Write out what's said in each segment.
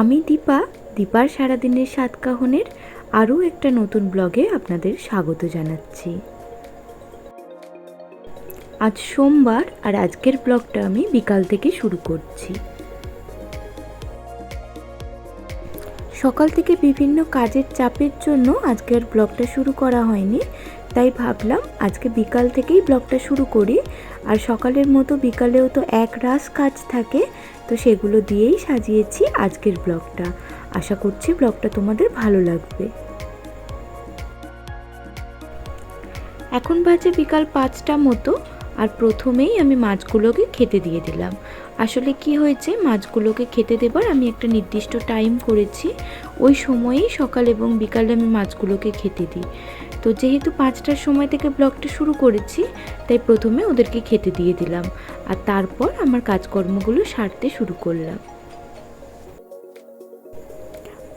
আমি দীপা, দীপার সারাদিনের সাতকাহনের আরও একটা নতুন ব্লগে আপনাদের স্বাগত জানাচ্ছি। আজ সোমবার আর আজকের ব্লগটা আমি বিকাল থেকে শুরু করছি। সকাল থেকে বিভিন্ন কাজের চাপের জন্য আজকের ব্লগটা শুরু করা হয়নি। তাই ভাবলাম আজকে বিকাল থেকেই ব্লগটা শুরু করি। আর সকালের মতো বিকালেও তো এক রাস কাজ থাকে, তো সেগুলো দিয়েই সাজিয়েছি আজকের ব্লগটা। আশা করছি ব্লগটা তোমাদের ভালো লাগবে। এখন বাজে বিকাল পাঁচটা মতো, আর প্রথমেই আমি মাছগুলোকে খেতে দিয়ে দিলাম। আসলে কি হয়েছে, মাছগুলোকে খেতে দেবার আমি একটা নির্দিষ্ট টাইম করেছি। ওই সময়েই সকাল এবং বিকালে আমি মাছগুলোকে খেতে দিই। তো যেহেতু পাঁচটার সময় থেকে ব্লগটা শুরু করেছি, তাই প্রথমে ওদেরকে খেতে দিয়ে দিলাম। আর তারপর আমার কাজকর্মগুলো সারতে শুরু করলাম।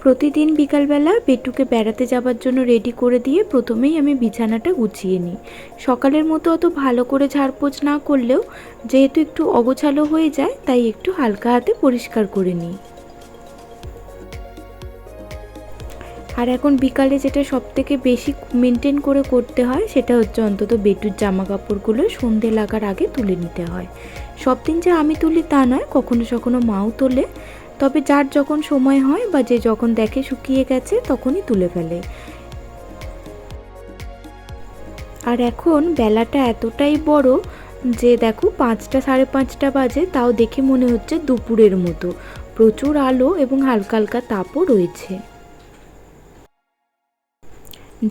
প্রতিদিন বিকালবেলা বেটুকে বেড়াতে যাবার জন্য রেডি করে দিয়ে প্রথমেই আমি বিছানাটা গুছিয়ে নিই। সকালের মতো অত ভালো করে ঝাড়পোছ না করলেও যেহেতু একটু অগোছালো হয়ে যায়, তাই একটু হালকা হাতে পরিষ্কার করে নিই। আর এখন বিকালে যেটা সব থেকে বেশি মেনটেন করে করতে হয়, সেটা হচ্ছে অন্তত বেটুর জামা কাপড়গুলো সন্ধে লাগার আগে তুলে নিতে হয়। সব দিন যে আমি তুলি তা নয়, কখনো কখনো মাও তোলে। তবে যার যখন সময় হয় বা যে যখন দেখে শুকিয়ে গেছে, তখনই তুলে ফেলে। আর এখন বেলাটা এতটাই বড় যে দেখো পাঁচটা সাড়ে পাঁচটা বাজে, তাও দেখে মনে হচ্ছে দুপুরের মতো। প্রচুর আলো এবং হালকা হালকা তাপও রয়েছে।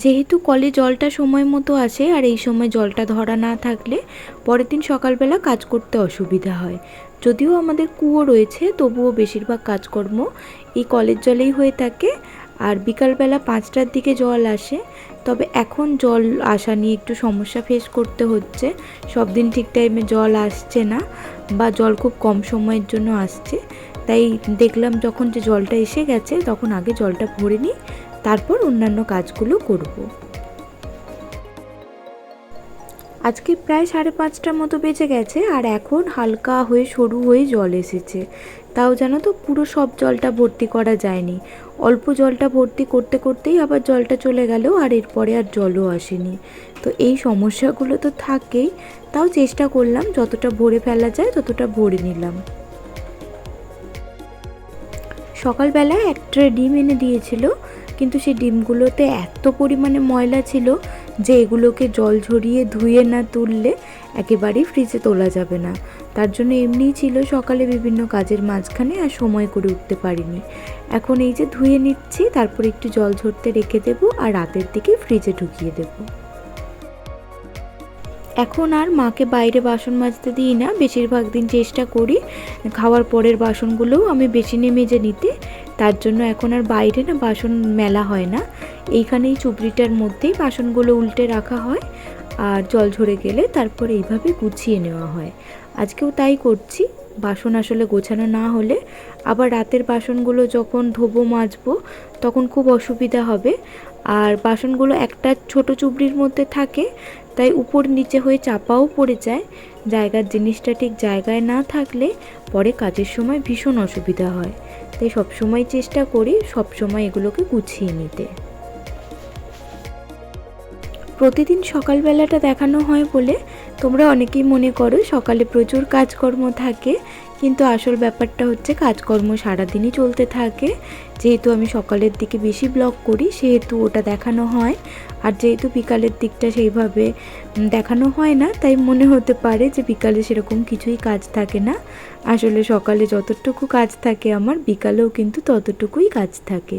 যেহেতু কলে জলটা সময় মতো আসে আর এই সময় জলটা ধরা না থাকলে পরের দিন সকালবেলা কাজ করতে অসুবিধা হয়। যদিও আমাদের কুয়ো রয়েছে, তবুও বেশিরভাগ কাজকর্ম এই কলের জলেই হয়ে থাকে আর বিকালবেলা পাঁচটার দিকে জল আসে। তবে এখন জল আসা নিয়ে একটু সমস্যা ফেস করতে হচ্ছে। সব দিন ঠিক টাইমে জল আসছে না বা জল খুব কম সময়ের জন্য আসছে। তাই দেখলাম যখন যে জলটা এসে গেছে, তখন আগে জলটা ভরে নিই। তারপর অন্যান্য কাজগুলো করব। আজকে প্রায় সাড়ে পাঁচটার মতো বেজে গেছে আর এখন হালকা হয়ে সরু হয়ে জল এসেছে। তাও জানো তো পুরো সব জলটা ভর্তি করা যায়নি। অল্প জলটা ভর্তি করতে করতেই আবার জলটা চলে গেল আর এরপরে আর জলও আসেনি। তো এই সমস্যাগুলো তো থাকেই, তাও চেষ্টা করলাম যতটা ভরে ফেলা যায় ততটা ভরে নিলাম। সকালবেলা এক ট্রে ডিম এনে দিয়েছিল কিন্তু সেই ডিমগুলোতে এত পরিমাণে ময়লা ছিল যে এগুলোকে জল ঝরিয়ে ধুয়ে না তুললে একেবারেই ফ্রিজে তোলা যাবে না। তার জন্য এমনিই ছিল সকালে বিভিন্ন কাজের মাঝখানে আর সময় করে উঠতে পারিনি। এখন এই যে ধুয়ে নিচ্ছি, তারপর একটু জল ঝরতে রেখে দেবো আর রাতের দিকে ফ্রিজে ঢুকিয়ে দেবো। এখন আর মাকে বাইরে বাসন মাজতে দিই না, বেশিরভাগ দিন চেষ্টা করি। খাওয়ার পরের বাসনগুলোও আমি বেশি মেজে নিতে, তার জন্য এখন আর বাইরে না বাসন মেলা হয় না। এইখানেই চুবড়িটার মধ্যেই বাসনগুলো উল্টে রাখা হয়, আর জল ঝরে গেলে তারপর এইভাবে গুছিয়ে নেওয়া হয়। আজকেও তাই করছি, বাসন আসলে গোছানো না হলে। আবার রাতের বাসনগুলো যখন ধোবো মাজবো, তখন খুব অসুবিধা হবে। আর বাসনগুলো একটা ছোট চুবড়ির মধ্যে থাকে তাই উপর নিচে হয়ে চাপাও পড়ে যায়। জায়গার জিনিসটা ঠিক জায়গায় না থাকলে পরে কাজের সময় ভীষণ অসুবিধা হয়। তাই সবসময় চেষ্টা করি সবসময় এগুলোকে গুছিয়ে নিতে। প্রতিদিন সকালবেলাটা দেখানো হয় বলে তোমরা অনেকেই মনে করো সকালে প্রচুর কাজকর্ম থাকে, কিন্তু আসল ব্যাপারটা হচ্ছে কাজকর্ম সারাদিনই চলতে থাকে। যেহেতু আমি সকালের দিকে বেশি ব্লগ করি, সেহেতু ওটা দেখানো হয়। আর যেহেতু বিকালের দিকটা সেইভাবে দেখানো হয় না, তাই মনে হতে পারে যে বিকালে সেরকম কিছুই কাজ থাকে না। আসলে সকালে যতটুকু কাজ থাকে আমার, বিকালেও কিন্তু ততটুকুই কাজ থাকে।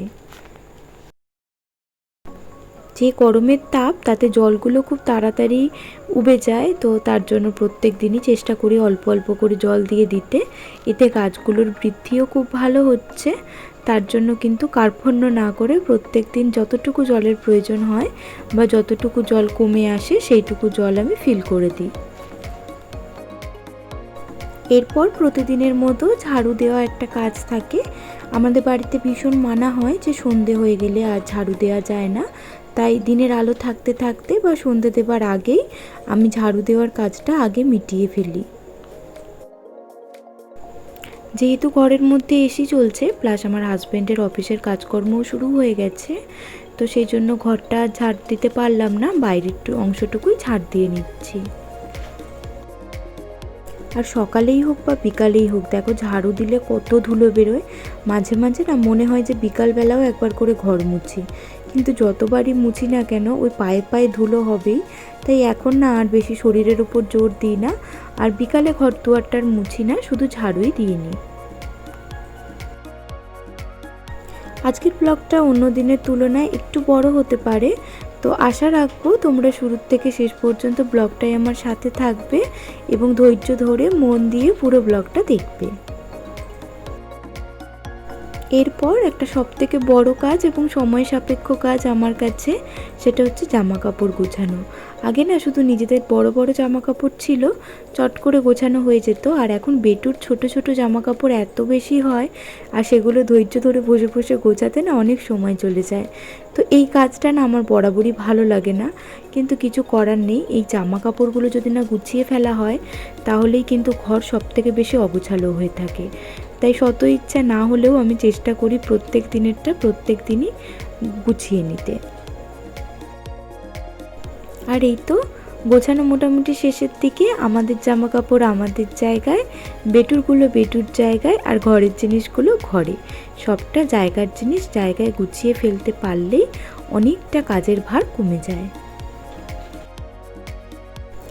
যে গরমের তাপ, তাতে জলগুলো খুব তাড়াতাড়ি উবে যায়। তো তার জন্য প্রত্যেক দিনই চেষ্টা করি অল্প অল্প করে জল দিয়ে দিতে। এতে গাছগুলোর বৃদ্ধিও খুব ভালো হচ্ছে। তার জন্য কিন্তু কার্পণ্য না করে প্রত্যেক দিন যতটুকু জলের প্রয়োজন হয় বা যতটুকু জল কমে আসে, সেইটুকু জল আমি ফিল করে দিই। এরপর প্রতিদিনের মতো ঝাড়ু দেওয়া একটা কাজ থাকে। আমাদের বাড়িতে ভীষণ মানা হয় যে সন্ধে হয়ে গেলে আর ঝাড়ু দেওয়া যায় না। তাই দিনের আলো থাকতে থাকতে বা সন্ধে দেবার আগেই আমি ঝাড়ু দেওয়ার কাজটা আগে মিটিয়ে ফেলি। যেহেতু ঘরের মধ্যে এসি চলছে প্লাস আমার হাজব্যান্ডের অফিসের কাজকর্মও শুরু হয়ে গেছে, তো সেই জন্য ঘরটা ঝাড় দিতে পারলাম না, বাইরের অংশটুকুই ঝাড় দিয়ে নিচ্ছি। আর সকালেই হোক বা বিকালেই হোক, দেখো ঝাড়ু দিলে কত ধুলো বেরোয়। মাঝে মাঝে না মনে হয় যে বিকালবেলাও একবার করে ঘর মুছি। কিন্তু যতবারই মুছি না কেন, ওই পায়ে পায়ে ধুলো হবেই। তাই এখন না আর বেশি শরীরের উপর জোর দিই না। আর বিকালে ঘর দুয়ারটার মুছি না, শুধু ঝাড়ুই দিয়ে নিই। আজকের ব্লগটা অন্য দিনের তুলনায় একটু বড় হতে পারে। তো আশা রাখব তোমরা শুরুর থেকে শেষ পর্যন্ত ব্লগটাই আমার সাথে থাকবে এবং ধৈর্য ধরে মন দিয়ে পুরো ব্লগটা দেখবে। এরপর একটা সব থেকে বড় কাজ এবং সময় সাপেক্ষ কাজ আমার কাছে, সেটা হচ্ছে জামা কাপড় গোছানো। আগে না শুধু নিজেদের বড় বড় জামা কাপড় ছিল, চট করে গোছানো হয়ে যেত, আর এখন বেটুর ছোট ছোট জামা কাপড় এত বেশি হয়, আর সেগুলো ধৈর্য ধরে বসে বসে গোছাতে না অনেক সময় চলে যায়। তো এই কাজটা না আমার বরাবরই ভালো লাগে না, কিন্তু কিছু করার নেই। এই জামা কাপড়গুলো যদি না গুছিয়ে ফেলা হয়, তাহলেই কিন্তু ঘর সব থেকে বেশি অগোছালো হয়ে থাকে। তাই শত ইচ্ছা না হলেও আমি চেষ্টা করি প্রত্যেক দিনেরটা প্রত্যেক দিনই গুছিয়ে নিতে। আর এই তো, গোছানো মোটামুটি শেষের দিকে আমাদের জামা কাপড় আমাদের জায়গায়, বেটুরগুলো বেটুর জায়গায় আর ঘরের জিনিসগুলো ঘরে। সবটা জায়গার জিনিস জায়গায় গুছিয়ে ফেলতে পারলেই অনেকটা কাজের ভার কমে যায়।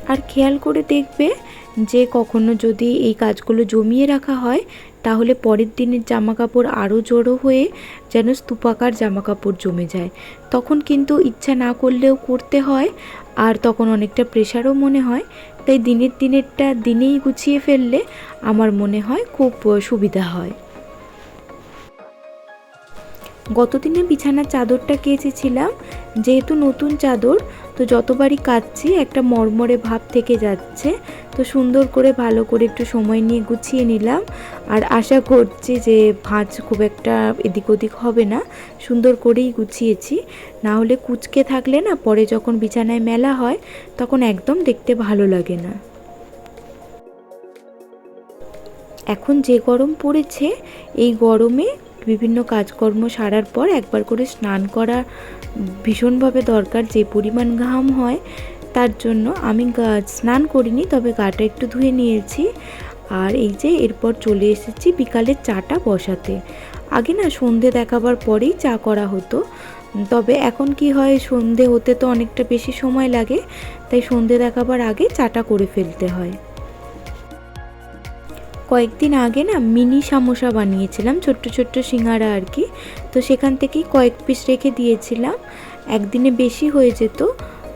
আর খেয়াল করে দেখবে যে কখনো যদি এই কাজগুলো জমিয়ে রাখা হয়, তাহলে পরের দিনের জামা কাপড় আরও জড়ো হয়ে যেন স্তূপাকার জামা কাপড় জমে যায়। তখন কিন্তু ইচ্ছা না করলেও করতে হয়, আর তখন অনেকটা প্রেশারও মনে হয়। তাই দিনের দিনেরটা দিনেই গুছিয়ে ফেললে আমার মনে হয় খুব সুবিধা হয়। গতদিনে বিছানার চাদরটা কেচেছিলাম। যেহেতু নতুন চাদর, তো যতবারই কাচ্ছি একটা মরমরে ভাব থেকে যাচ্ছে। তো সুন্দর করে ভালো করে একটু সময় নিয়ে গুছিয়ে নিলাম। আর আশা করছি যে ভাঁজ খুব একটা এদিক ওদিক হবে না। সুন্দর করেই গুছিয়েছি। না হলে কুচকে থাকলে না, পরে যখন বিছানায় মেলা হয়, তখন একদম দেখতে ভালো লাগে না। এখন যে গরম পড়েছে, এই গরমে বিভিন্ন কাজকর্ম সারার পর একবার করে স্নান করা ভীষণভাবে দরকার, যে পরিমাণ ঘাম হয় তার জন্য। আমি স্নান করিনি, তবে গাটা একটু ধুয়ে নিয়েছি। আর এই যে এরপর চলে এসেছি বিকালের চাটা বসাতে। আগে না সন্ধে দেখাবার পরেই চা করা হতো। তবে এখন কি হয়, সন্ধে হতে তো অনেকটা বেশি সময় লাগে, তাই সন্ধে দেখাবার আগে চাটা করে ফেলতে হয়। কয়েকদিন আগে না মিনি সামোসা বানিয়েছিলাম, ছোট্ট ছোট্ট সিঙ্গারা আর কি। তো সেখান থেকেই কয়েক পিস রেখে দিয়েছিলাম। একদিনে বেশি হয়ে যেত,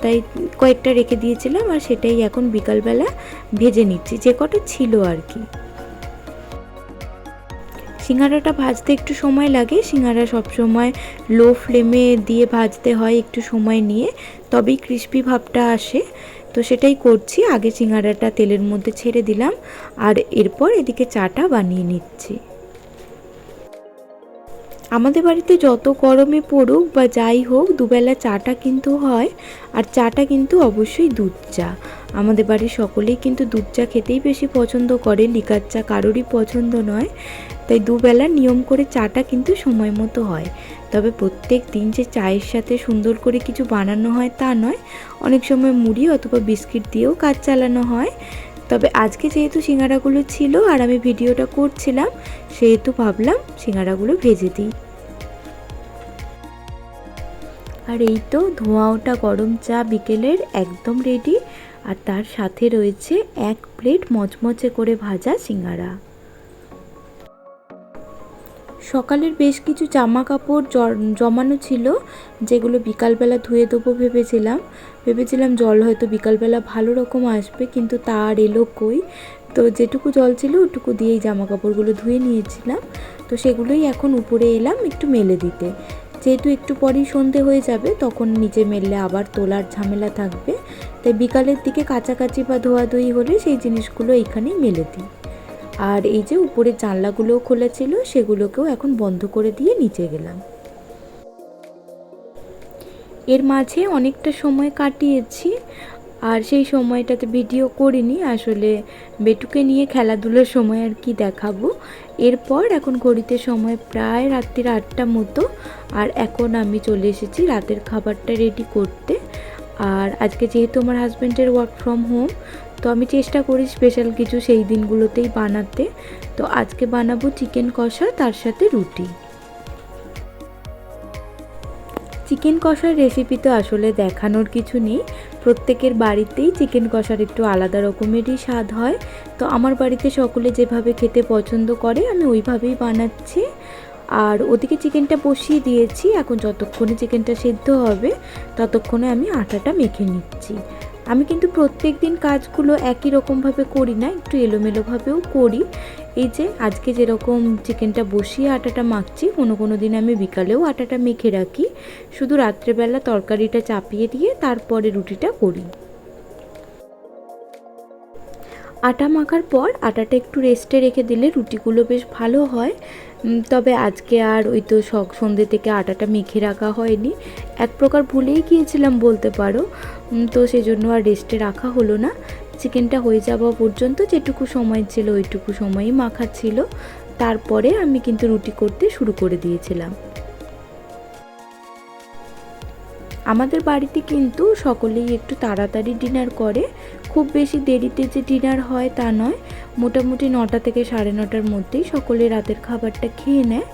তাই কয়েকটা রেখে দিয়েছিলাম আর সেটাই এখন বিকালবেলা ভেজে নিচ্ছি, যে কটা ছিল আর কি। সিঙ্গারাটা ভাজতে একটু সময় লাগে। সিঙ্গারা সবসময় লো ফ্লেমে দিয়ে ভাজতে হয় একটু সময় নিয়ে, তবেই ক্রিস্পি ভাবটা আসে। তো সেটাই করছি, আগে সিঙ্গারাটা তেলের মধ্যে ছেড়ে দিলাম, আর এরপর এদিকে চাটা বানিয়ে নিচ্ছি। আমাদের বাড়িতে যত গরমে পড়ুক বা যাই হোক, দুবেলা চাটা কিন্তু হয় আর চাটা কিন্তু অবশ্যই দুধ চা। আমাদের বাড়ির সকলেই কিন্তু দুধ চা খেতেই বেশি পছন্দ করে লিকার চা কারোরই পছন্দ নয়। তাই দুবেলা নিয়ম করে চাটা কিন্তু সময় মতো হয়। তবে প্রত্যেক দিন যে চায়ের সাথে সুন্দর করে কিছু বানানো হয় তা নয়। অনেক সময় মুড়ি অথবা বিস্কিট দিয়েও কাজ চালানো হয়। তবে আজকে যেহেতু সিঙ্গারাগুলো ছিল আর আমি ভিডিওটা করছিলাম, সেহেতু ভাবলাম সিঙ্গারাগুলো ভেজে দিই। আর এই তো ধোঁয়া ওটা গরম চা বিকেলের একদম রেডি আর তার সাথে রয়েছে এক প্লেট মচমচে করে ভাজা সিঙ্গারা। সকালের বেশ কিছু জামা কাপড় জমানো ছিল, যেগুলো বিকালবেলা ধুয়ে দেবো ভেবেছিলাম। ভেবেছিলাম জল হয়তো বিকালবেলা ভালো রকম আসবে, কিন্তু তার এলো কই? তো যেটুকু জল ছিল ওটুকু দিয়েই জামা কাপড়গুলো ধুয়ে নিয়েছিলাম। তো সেগুলোই এখন উপরে এলাম একটু মেলে দিতে। যেহেতু একটু পরেই সন্ধে হয়ে যাবে, তখন নিচে মেললে আবার তোলার ঝামেলা থাকবে। তাই বিকালের দিকে কাছাকাছি বা ধোয়াধুয়ি হলে সেই জিনিসগুলো এইখানেই মেলে দিই। আর এই যে উপরের জানলাগুলোও খোলা ছিল, সেগুলোকেও এখন বন্ধ করে দিয়ে নিচে গেলাম। এর মাঝে অনেকটা সময় কাটিয়েছি, আর সেই সময়টাতে ভিডিও করিনি। আসলে বেটুকে নিয়ে খেলাধুলোর সময় আর কি দেখাবো। এরপর এখন ঘড়িতে সময় প্রায় রাত্রির আটটা মতো, আর এখন আমি চলে এসেছি রাতের খাবারটা রেডি করতে। আর আজকে যেহেতু আমার হাজব্যান্ডের ওয়ার্ক ফ্রম হোম তো আমি চেষ্টা করি স্পেশাল কিছু সেই দিনগুলোতেই বানাতে। তো আজকে বানাবো চিকেন কষা, তার সাথে রুটি। চিকেন কষার রেসিপি তো আসলে দেখানোর কিছু নেই। প্রত্যেকের বাড়িতেই চিকেন কষার একটু আলাদা রকমেরই স্বাদ হয়। তো আমার বাড়িতে সকলে যেভাবে খেতে পছন্দ করে, আমি ওইভাবেই বানাচ্ছি। আর ওদিকে চিকেনটা বসিয়ে দিয়েছি, এখন যতক্ষণে চিকেনটা সেদ্ধ হবে, ততক্ষণে আমি আটাটা মেখে নিচ্ছি। আমি কিন্তু প্রত্যেক দিন কাজগুলো একই রকমভাবে করি না, একটু এলোমেলোভাবেও করি। এই যে আজকে যেরকম চিকেনটা বসিয়ে আটাটা মাখছি, কোনো কোনো দিন আমি বিকালেও আটাটা মেখে রাখি। শুধু রাত্রেবেলা তরকারিটা চাপিয়ে দিয়ে তারপরে রুটিটা করি। আটা মাখার পর আটাটা একটু রেস্টে রেখে দিলে রুটিগুলো বেশ ভালো হয়। তবে আজকে আর ওই তো শখ সন্ধ্যে থেকে আটাটা মেখে রাখা হয়নি। এক প্রকার ভুলেই গিয়েছিলাম বলতে পারো। তো সেই জন্য আর রেস্টে রাখা হলো না। চিকেনটা হয়ে যাওয়া পর্যন্ত যেটুকু সময় ছিল ওইটুকু সময়ই মাখা ছিল। তারপরে আমি কিন্তু রুটি করতে শুরু করে দিয়েছিলাম। আমাদের বাড়িতে কিন্তু সকলেই একটু তাড়াতাড়ি ডিনার করে। খুব বেশি দেরিতে যে ডিনার হয় তা নয়। মোটামুটি নটা থেকে সাড়ে নটার মধ্যেই সকলে রাতের খাবারটা খেয়ে নেয়।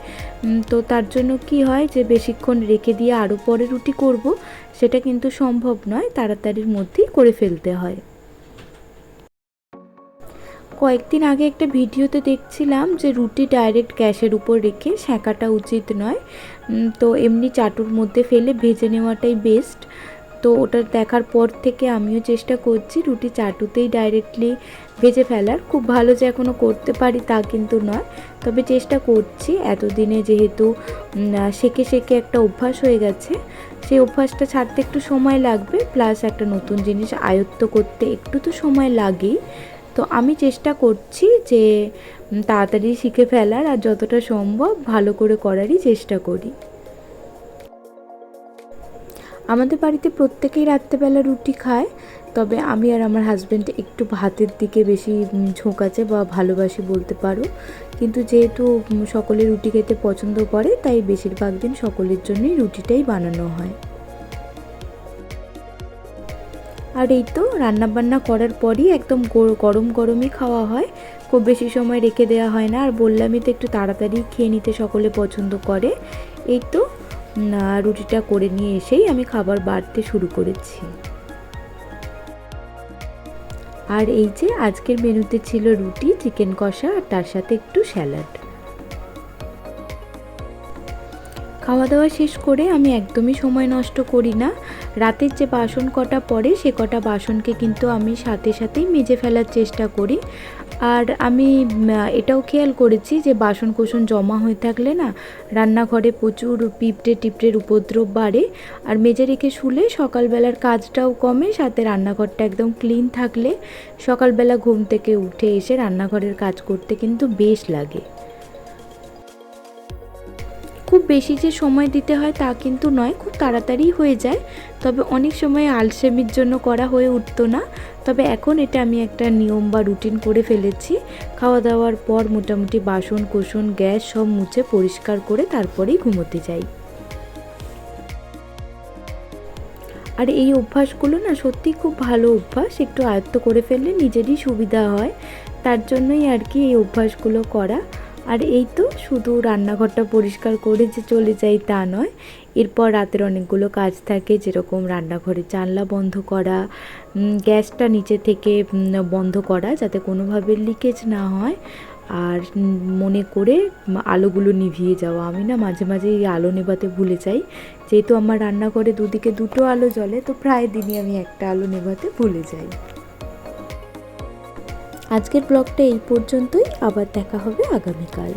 তো তার জন্য কি হয় যে বেশিক্ষণ রেখে দিয়ে আরও পরে রুটি করব, সেটা কিন্তু সম্ভব নয়। তাড়াতাড়ির মধ্যেই করে ফেলতে হয়। কয়েকদিন আগে একটা ভিডিওতে দেখছিলাম যে রুটি ডাইরেক্ট গ্যাসের উপর রেখে সেঁকাটা উচিত নয়। তো এমনি চাটুর মধ্যে ফেলে ভেজে নেওয়াটাই বেস্ট তো ওটা দেখার পর থেকে আমিও চেষ্টা করছি রুটি চাটুতেই ডাইরেক্টলি ভেজে ফেলার। খুব ভালো যে এখনও করতে পারি তা কিন্তু নয়। তবে চেষ্টা করছি, এতদিনে যেহেতু শেখে শেখে একটা অভ্যাস হয়ে গেছে, সেই অভ্যাসটা ছাড়তে একটু সময় লাগবে। প্লাস একটা নতুন জিনিস আয়ত্ত করতে একটু তো সময় লাগেই। তো আমি চেষ্টা করছি যে তাড়াতাড়ি শিখে ফেলার আর যতটা সম্ভব ভালো করে করারই চেষ্টা করি। আমাদের বাড়িতে প্রত্যেকেই রাত্রেবেলা রুটি খায়, তবে আমি আর আমার হাজব্যান্ড একটু ভাতের দিকে বেশি ঝোঁক আছে বা ভালোবাসি বলতে পারো। কিন্তু যেহেতু সকলে রুটি খেতে পছন্দ করে, তাই বেশিরভাগ দিন সকলের জন্যই রুটিটাই বানানো হয়। আর এই তো রান্নাবান্না করার পরই একদম গরম গরমই খাওয়া হয়। খুব বেশি সময় রেখে দেওয়া হয় না। আর বললামই তো একটু তাড়াতাড়ি খেয়ে নিতে সকলে পছন্দ করে। এই তো রুটিটা করে নিয়ে এসেই আমি খাবার বাড়তে শুরু করেছি। আর এই যে আজকের মেনুতে ছিল রুটি, চিকেন কষা, আর তার সাথে একটু স্যালাড। খাওয়া দাওয়া শেষ করে আমি একদমই সময় নষ্ট করি না। রাতের যে বাসন কটা পড়ে, সে কটা বাসনকে কিন্তু আমি সাথে সাথেই মেজে ফেলার চেষ্টা করি। আর আমি এটাও খেয়াল করেছি যে বাসন কোসন জমা হয়ে থাকলে না, রান্নাঘরে প্রচুর পিঁপড়ে টিপড়ের উপদ্রব বাড়ে। আর মেজে রেখে শুলে সকালবেলার কাজটাও কমে, সাথে রান্নাঘরটা একদম ক্লিন থাকলে সকালবেলা ঘুম থেকে উঠে এসে রান্নাঘরের কাজ করতে কিন্তু বেশ লাগে। খুব বেশি যে সময় দিতে হয় তা কিন্তু নয়, খুব তাড়াতাড়ি হয়ে যায়। তবে অনেক সময় আলসেমির জন্য করা হয়ে উঠতো না। তবে এখন এটা আমি একটা নিয়ম বা রুটিন করে ফেলেছি। খাওয়া দাওয়ার পর মোটামুটি বাসন, কোসন, গ্যাস সব মুছে পরিষ্কার করে তারপরেই ঘুমোতে যাই। আর এই অভ্যাসগুলো না সত্যি খুব ভালো অভ্যাস। একটু আয়ত্ত করে ফেললে নিজেরই সুবিধা হয়। তার জন্যই আর কি এই অভ্যাসগুলো করা। আর এই তো শুধু রান্নাঘরটা পরিষ্কার করে যে চলে যাই তা নয়, এরপর রাতের অনেকগুলো কাজ থাকে যেরকম রান্নাঘরে জানলা বন্ধ করা গ্যাসটা নিচে থেকে বন্ধ করা যাতে কোনোভাবে লিকেজ না হয় আর মনে করে আলোগুলো নিভিয়ে যাওয়া। আমি না মাঝে মাঝে এই আলো নেভাতে ভুলে যাই, যেহেতু আমার রান্নাঘরে দুদিকে দুটো আলো জ্বলে তো প্রায় দিনই আমি একটা আলো নেভাতে ভুলে যাই। আজকের ব্লগটা এই পর্যন্তই আবার দেখা হবে আগামীকাল।